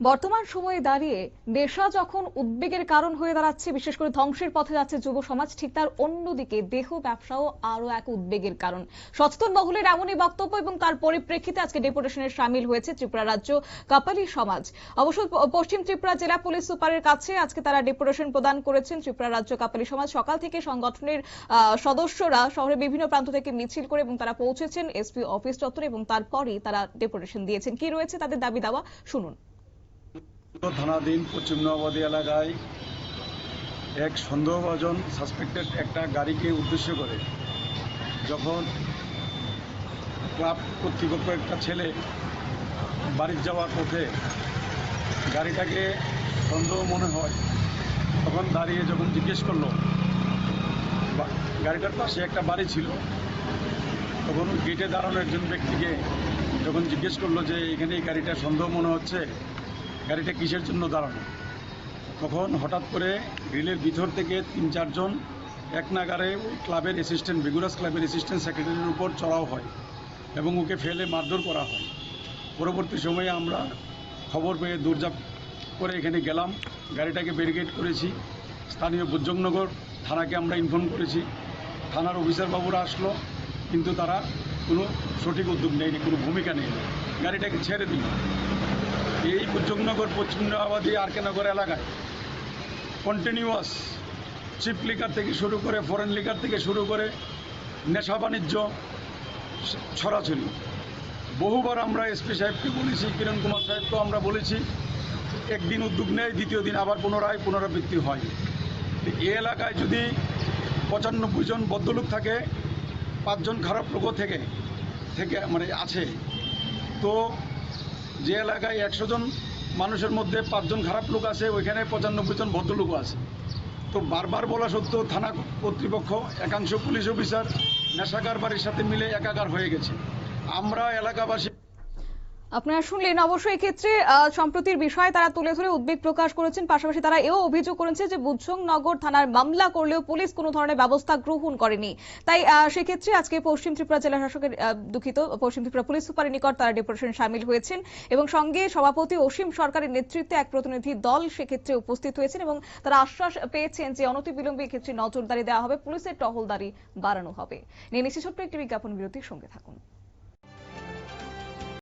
বর্তমান সময়ে দাঁড়িয়ে নেশা যখন উদ্বেগের কারণ হয়ে দাঁড়াচ্ছে, বিশেষ করে ধ্বংসের পথে যাচ্ছে যুব সমাজ, ঠিক তার অন্যদিকে দেহ ব্যবসাও আরও এক উদ্বেগের কারণ। সচেতন মহলের এমনই বক্তব্য এবং তার পরিপ্রেক্ষিতে আজকে ডেপুটেশনে সামিল হয়েছে ত্রিপুরা রাজ্য কাপালি সমাজ। অবশ্য পশ্চিম ত্রিপুরা জেলা পুলিশ সুপারের কাছে আজকে তারা ডেপুটেশন প্রদান করেছেন ত্রিপুরা রাজ্য কাপালি সমাজ। সকাল থেকে সংগঠনের সদস্যরা শহরের বিভিন্ন প্রান্ত থেকে মিছিল করে এবং তারা পৌঁছেছেন। এসপি অফিস চত্বরে এবং তারপরই তারা ডেপুটেশন দিয়েছেন। কি রয়েছে তাদের দাবি দাওয়া? শুনুন। থানাধীন পশ্চিম নবাবাদী এলাকায় এক সন্দেহভাজন সাসপেক্টেড একটা গাড়িকে উদ্দেশ্য করে যখন ক্লাব কর্তৃপক্ষ একটা ছেলে বাড়ির যাওয়ার পথে গাড়িটাকে সন্দেহ মনে হয়, তখন দাঁড়িয়ে যখন জিজ্ঞেস করল গাড়িটার পাশে একটা বাড়ি ছিল, তখন গেটে দাঁড়ানো একজন ব্যক্তিকে যখন জিজ্ঞেস করল যে এখানে এই গাড়িটা সন্দেহ মনে হচ্ছে গাড়িটা কিসের জন্য দাঁড়ানো? তখন হঠাৎ করে গ্রিলের ভিতর থেকে তিন, চারজন এক নাগারে ক্লাবের অ্যাসিস্ট্যান্ট বেগুরাস ক্লাবের অ্যাসিস্ট্যান্ট সেক্রেটারির উপর চড়াও হয় এবং ওকে ফেলে মারধর করা হয়। পরবর্তী সময়ে আমরা খবর পেয়ে দৌড়ঝাঁপ করে এখানে গেলাম। গাড়িটাকে ব্যারিকেড করেছি। স্থানীয় বুজ্জংনগর থানাকে আমরা ইনফর্ম করেছি। থানার অফিসার বাবুরা আসলো, কিন্তু তারা কোনো সঠিক উদ্যোগ নেয়নি, কোনো ভূমিকা নেয়নি। গাড়িটাকে ছেড়ে দিল। এই বুজ্জংনগর পশ্চিমবাদী আর কে নগর এলাকায় কন্টিনিউয়াস চিপ লিকার থেকে শুরু করে ফরেন লিকার থেকে শুরু করে নেশা বাণিজ্য ছড়াছড়ি। বহুবার আমরা এসপি সাহেবকে বলেছি, কিরণ কুমার সাহেবকেও আমরা বলেছি, একদিন উদ্যোগ নেয় দ্বিতীয় দিন আবার পুনরায় পুনরাবৃত্তি হয়। এই এলাকায় যদি পঁচানব্বই জন বদ্ধলোক থাকে, পাঁচজন খারাপ লোক থেকে থেকে মানে আছে, তো যে এলাকায় একশো জন মানুষের মধ্যে পাঁচজন খারাপ লোক আছে, ওইখানে পঁচানব্বই জন ভদ্রলোকও আছে। তো বারবার বলা সত্ত্বেও থানা কর্তৃপক্ষ, একাংশ পুলিশ অফিসার নেশাকার বাড়ির সাথে মিলে একাকার হয়ে গেছে। আমরা এলাকাবাসী আপনারা শুনলেন অবশ্যই এক্ষেত্রে সম্প্রতির বিষয়ে তারা তুলে ধরে উদ্বেগ প্রকাশ করেছেন। পাশাপাশি তারা এও অভিযোগ করেছে যে বুদ্ধংনগর থানার মামলা করলেও পুলিশ কোনো ধরনের ব্যবস্থা গ্রহণ করেনি। তাই সেক্ষেত্রে আজকে পশ্চিম ত্রিপুরা জেলা শাসকের দুঃখিত, পশ্চিম ত্রিপুরা পুলিশ সুপারের নিকট তারা ডেপুটেশন সামিল হয়েছেন এবং সঙ্গে সভাপতি অসীম সরকারের নেতৃত্বে এক প্রতিনিধি দল সেক্ষেত্রে উপস্থিত হয়েছেন এবং তারা আশ্বাস পেয়েছেন যে অনতিবিলম্বে এক্ষেত্রে নজরদারি দেওয়া হবে, পুলিশের টহলদারি বাড়ানো হবে। নিয়ে নিচ্ছি ছোট্ট একটি বিজ্ঞাপন বিরতির সঙ্গে থাকুন।